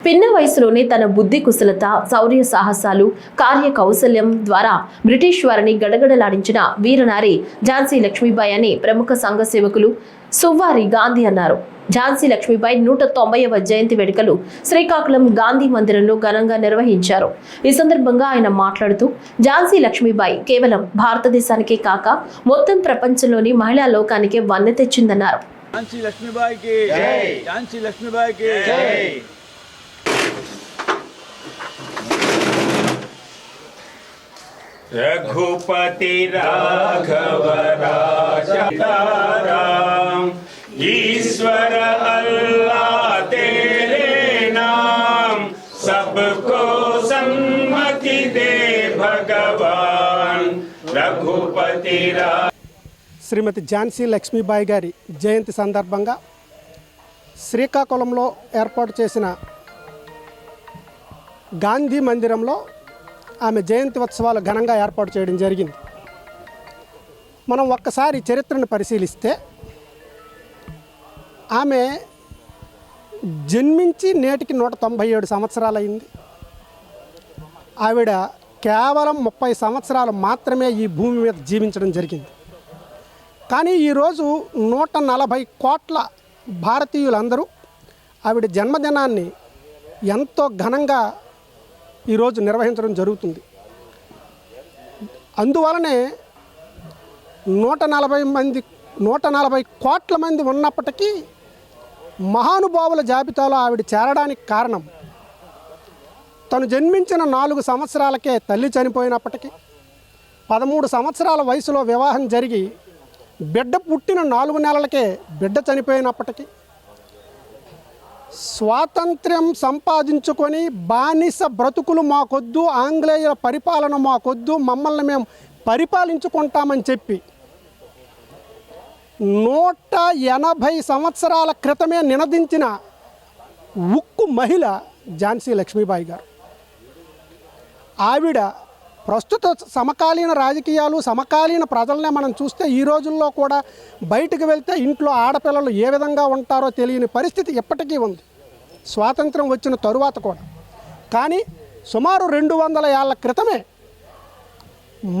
పిన్న వయసులోనే తన బుద్ధి కుశలత శౌర్య సాహసాలు కార్య కౌశల్యం ద్వారా బ్రిటిష్ వారిని గడగడలాడించిన వీరనారి ఝాన్సీ లక్ష్మీబాయి అని ప్రముఖ సంఘ సేవకులు సువ్వారి గాంధీ అన్నారు. ఝాన్సీ లక్ష్మీబాయి నూట తొంభైవ జయంతి వేడుకలు శ్రీకాకుళం గాంధీ మందిరంలో ఘనంగా నిర్వహించారు. ఈ సందర్భంగా ఆయన మాట్లాడుతూ ఝాన్సీ లక్ష్మీబాయి కేవలం భారతదేశానికే కాక మొత్తం ప్రపంచంలోని మహిళా లోకానికి వన్నె తెచ్చిందన్నారు. ఝాన్సీ లక్ష్మీబాయికి ఝాన్సీ లక్ష్మీబాయికి रघुपति राघव राजा राम ईश्वर अल्लाह तेरे नाम सबको सम्मति दे भगवान रघुपति रा శ్రీమతి ఝాన్సీ లక్ష్మీబాయి గారి జయంతి సందర్భంగా శ్రీకాకుళంలో ఏర్పాటు చేసిన గాంధీ మందిరంలో ఆమె జయంతి ఉత్సవాలు ఘనంగా ఏర్పాటు చేయడం జరిగింది. మనం ఒక్కసారి చరిత్రను పరిశీలిస్తే ఆమె జన్మించి నేటికి నూట తొంభై ఏడు సంవత్సరాలైంది. ఆవిడ కేవలం ముప్పై సంవత్సరాలు మాత్రమే ఈ భూమి మీద జీవించడం జరిగింది. కానీ ఈరోజు నూట నలభై కోట్ల భారతీయులందరూ ఆవిడ జన్మదినాన్ని ఎంతో ఘనంగా ఈరోజు నిర్వహించడం జరుగుతుంది. అందువలనే నూట నలభై మంది నూట నలభై కోట్ల మంది ఉన్నప్పటికీ మహానుభావుల జాబితాలో ఆవిడ చేరడానికి కారణం తను జన్మించిన నాలుగు సంవత్సరాలకే తల్లి చనిపోయినప్పటికీ పదమూడు సంవత్సరాల వయసులో వివాహం జరిగి బిడ్డ పుట్టిన నాలుగు నెలలకే బిడ్డ చనిపోయినప్పటికీ స్వాతంత్ర్యం సంపాదించుకొని బానిస బ్రతుకులు మాకొద్దు ఆంగ్లేయుల పరిపాలన మాకొద్దు మమ్మల్ని మేము పరిపాలించుకుంటామని చెప్పి నూట ఎనభై సంవత్సరాల క్రితమే నినదించిన ఉక్కు మహిళ ఝాన్సీ లక్ష్మీబాయి గారు. ఆవిడ ప్రస్తుత సమకాలీన రాజకీయాలు సమకాలీన ప్రజలనే మనం చూస్తే ఈ రోజుల్లో కూడా బయటకు వెళ్తే ఇంట్లో ఆడపిల్లలు ఏ విధంగా ఉంటారో తెలియని పరిస్థితి ఇప్పటికీ ఉంది. స్వాతంత్రం వచ్చిన తరువాత కూడా. కానీ సుమారు రెండు వందల ఏళ్ళ క్రితమే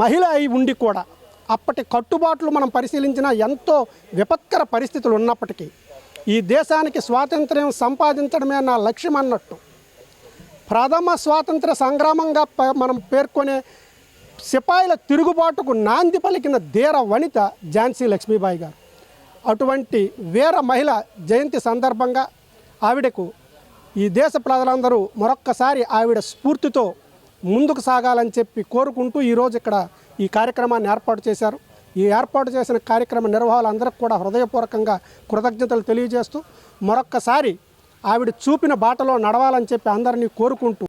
మహిళ అయి ఉండి కూడా అప్పటి కట్టుబాట్లు మనం పరిశీలించిన ఎంతో విపత్కర పరిస్థితులు ఉన్నప్పటికీ ఈ దేశానికి స్వాతంత్ర్యం సంపాదించడమే నా లక్ష్యం అన్నట్టు ప్రథమ స్వాతంత్ర సంగ్రామంగా ప- మనం పేర్కొనే సిపాయిల తిరుగుబాటుకు నాంది పలికిన ధీర వనిత ఝాన్సీ లక్ష్మీబాయి గారు. అటువంటి వీర మహిళ జయంతి సందర్భంగా ఆవిడకు ఈ దేశ ప్రజలందరూ మరొక్కసారి ఆవిడ స్ఫూర్తితో ముందుకు సాగాలని చెప్పి కోరుకుంటూ ఈరోజు ఇక్కడ ఈ కార్యక్రమాన్ని ఏర్పాటు చేశారు. ఈ ఏర్పాటు చేసిన కార్యక్రమ నిర్వాహకులందరికీ కూడా హృదయపూర్వకంగా కృతజ్ఞతలు తెలియజేస్తూ మరొక్కసారి ఆవిడ చూపిన బాటలో నడవాలని చెప్పి అందరినీ కోరుకుంటూ